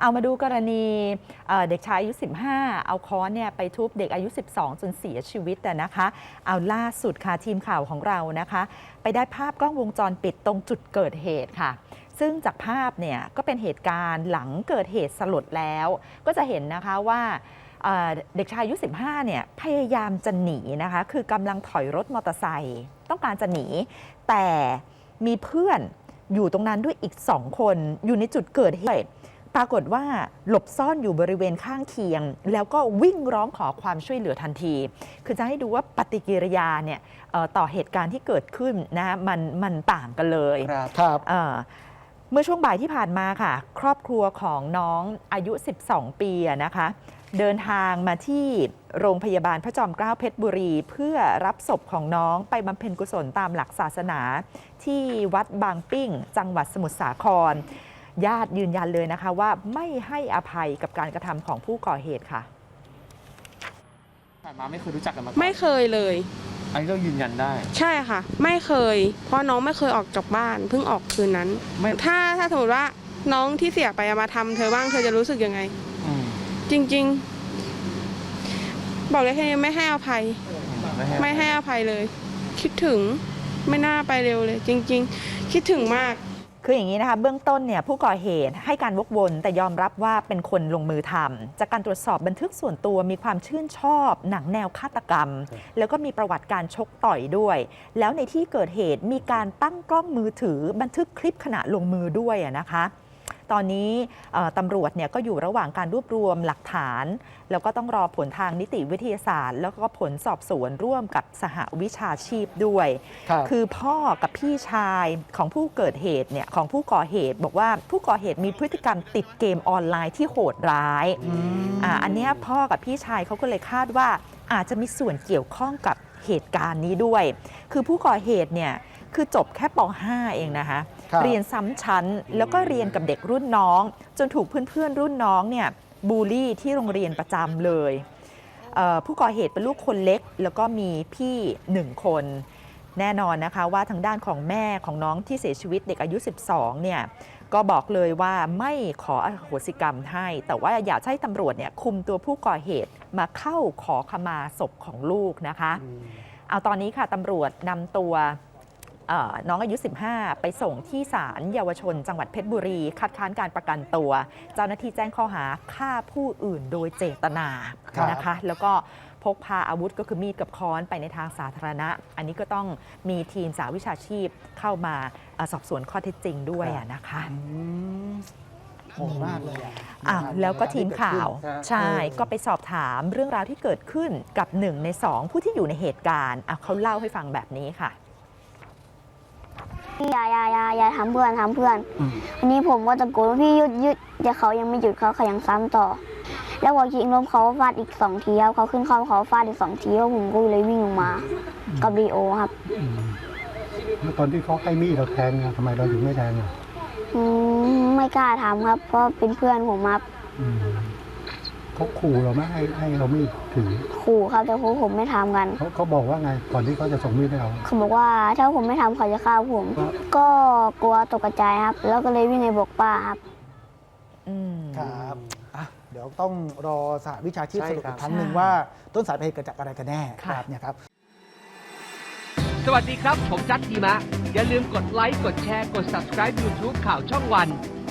เอามาดูกรณีเด็กชายอายุ 15 เอาค้อนเนี่ยไปทุบเด็กอายุ 12 จนเสียชีวิตนะคะ เอาล่าสุดค่ะทีมข่าวของเรานะคะ ไปได้ภาพกล้องวงจรปิดตรงจุดเกิดเหตุค่ะซึ่งจากภาพเนี่ยก็เป็นเหตุการณ์หลังเกิดเหตุสลดแล้ว ก็จะเห็นนะคะว่าเอ่อเด็กชายอายุ 15 เนี่ยพยายามจะหนีนะคะ คือกำลังถอยรถมอเตอร์ไซค์ต้องการจะหนี แต่มีเพื่อนอยู่ตรงนั้นด้วยอีกสองคนอยู่ในจุดเกิดเหตุ ปรากฏว่าหลบซ่อนอยู่บริเวณข้างเคียง แล้วก็วิ่งร้องขอความช่วยเหลือทันที คือจะให้ดูว่าปฏิกิริยาเนี่ยเอ่อต่อเหตุการณ์ที่เกิดขึ้นนะมันมันต่างกันเลยครับครับเอ่อเมื่อช่วงบ่ายที่ผ่านมาค่ะ ครอบครัวของน้องอายุ 12 ปีอะนะคะ เดินทางมาที่โรงพยาบาลพระจอมเกล้าเพชรบุรี เพื่อรับศพของน้องไปบำเพ็ญกุศลตามหลักศาสนา ที่วัดบางปิ้ง จังหวัดสมุทรสาคร ญาติยืนยันเลยนะคะว่าไม่ให้อภัยกับการกระทำของผู้ก่อเหตุค่ะผ่านมาไม่เคยรู้จักกันมาก่อนไม่เคยเลย อันนี้เรายืนยันได้ ใช่ค่ะ ไม่เคย เพราะน้องไม่เคยออกจากบ้านเพิ่งออกคืนนั้นไม่ถ้าถ้าสมมติว่าน้องที่เสียไปอะมาทำเธอบ้างเธอจะรู้สึกยังไงอืมจริง ๆ บอกเลยแค่นี้ไม่ให้อภัย ไม่ให้อภัยเลย คิดถึงไม่น่าไปเร็วเลย จริง ๆ คิดถึงมาก คืออย่างนี้นะคะเบื้องต้นเนี่ยผู้ก่อเหตุให้การวกวน แต่ยอมรับว่าเป็นคนลงมือทำจากการตรวจสอบบันทึกส่วนตัวมีความชื่นชอบ หนังแนวฆาตกรรม แล้วก็มีประวัติการชกต่อยด้วย แล้วในที่เกิดเหตุมีการตั้งกล้องมือถือบันทึกคลิปขณะลงมือด้วยอะนะคะ ตอนนี้เอ่อตำรวจเนี่ยก็อยู่ระหว่างการรวบรวมหลักฐาน แล้วก็ต้องรอผลทางนิติวิทยาศาสตร์ แล้วก็ผลสอบสวนร่วมกับสหวิชาชีพด้วยครับคือพ่อกับพี่ชายของผู้เกิดเหตุเนี่ยของผู้ก่อเหตุ บอกว่าผู้ก่อเหตุมีพฤติกรรมติดเกมออนไลน์ที่โหดร้ายอ่าอันเนี้ยพ่อกับพี่ชายเขาก็เลยคาดว่าอาจจะมีส่วนเกี่ยวข้องกับเหตุการณ์นี้ด้วย คือผู้ก่อเหตุเนี่ยคือจบแค่ป .5 เองนะคะครับ เรียนซ้ำชั้น แล้วก็เรียนกับเด็กรุ่นน้อง จนถูกเพื่อนๆรุ่นน้องเนี่ยบูลลี่ที่โรงเรียนประจำเลยเอ่อผู้ก่อเหตุเป็นลูกคนเล็ก แล้วก็มีพี่หนึ่งคน แน่นอนนะคะว่าทางด้านของแม่ของน้องที่เสียชีวิตเด็กอายุ 12 เนี่ยก็บอกเลยว่าไม่ขออโหสิกรรมให้ แต่ว่าอยากให้ตำรวจเนี่ยคุมตัวผู้ก่อเหตุมาเข้าขอขมาศพของลูกนะคะ เอาตอนนี้ค่ะตำรวจนำตัวเอ่อ น้องอายุ 15 ไปส่งที่ศาลเยาวชน จังหวัดเพชรบุรี คัดค้านการประกันตัว เจ้าหน้าที่แจ้งข้อหาฆ่าผู้อื่นโดยเจตนาครับนะคะ แล้วก็พกพาอาวุธก็คือมีดกับค้อนไปในทางสาธารณะ อันนี้ก็ต้องมีทีมสาวิชาชีพเข้ามาเอ่อสอบสวนข้อเท็จจริงด้วยอะนะคะอืมโหดมากเลยอะอ้าวแล้วก็ทีมข่าวครับใช่เออก็ไปสอบถามเรื่องราวที่เกิดขึ้นกับหนึ่งในสองผู้ที่อยู่ในเหตุการณ์อะเขาเล่าให้ฟังแบบนี้ค่ะ พี่อยาอยาอยาอยาทำเพื่อนทำเพื่อนอืมอันนี้ผมก็ตะโกนว่าพี่หยุดหยุดแต่เขายังไม่หยุดเขาเขายังซ้ำต่อ แล้วพอยิงล้มเขาฟาดอีกสองทีครับเขาขึ้นเข้าเขาฟาดอีกสองทีแล้วผมก็เลยวิ่งลงมา กับดีโอครับอืมแล้วตอนที่เขาให้มีดเราแทงอะทำไมเราถึงไม่แทงอะอืมไม่กล้าทำครับ เพราะเป็นเพื่อนผมครับอืม เขาขู่เราไหม่ให้ให้เรามีดถือขู่ครับแต่พวกผมไม่ทำกันเขาเขาบอกว่าไงก่อนที่เขาจะส่งมีดให้เรา เขาบอกว่าถ้าผมไม่ทำเขาจะฆ่าผมก็กลัวตกกระจายครับ แล้วก็เลยวิ่งไปบอกป้าครับ อืม ครับอะเดี๋ยวต้องรอสหวิชาชีพใช่สรุปครัอีบกครั้งหนึ่งใช่ว่าต้นสายปลายเหตุเกิดจากอะไรกันแน่ค่ะ ครับเนี่ยครับ สวัสดีครับ ผมจัดทีมะ อย่าลืมกดไลค์ กดแชร์ กด subscribe YouTube ข่าวช่องวัน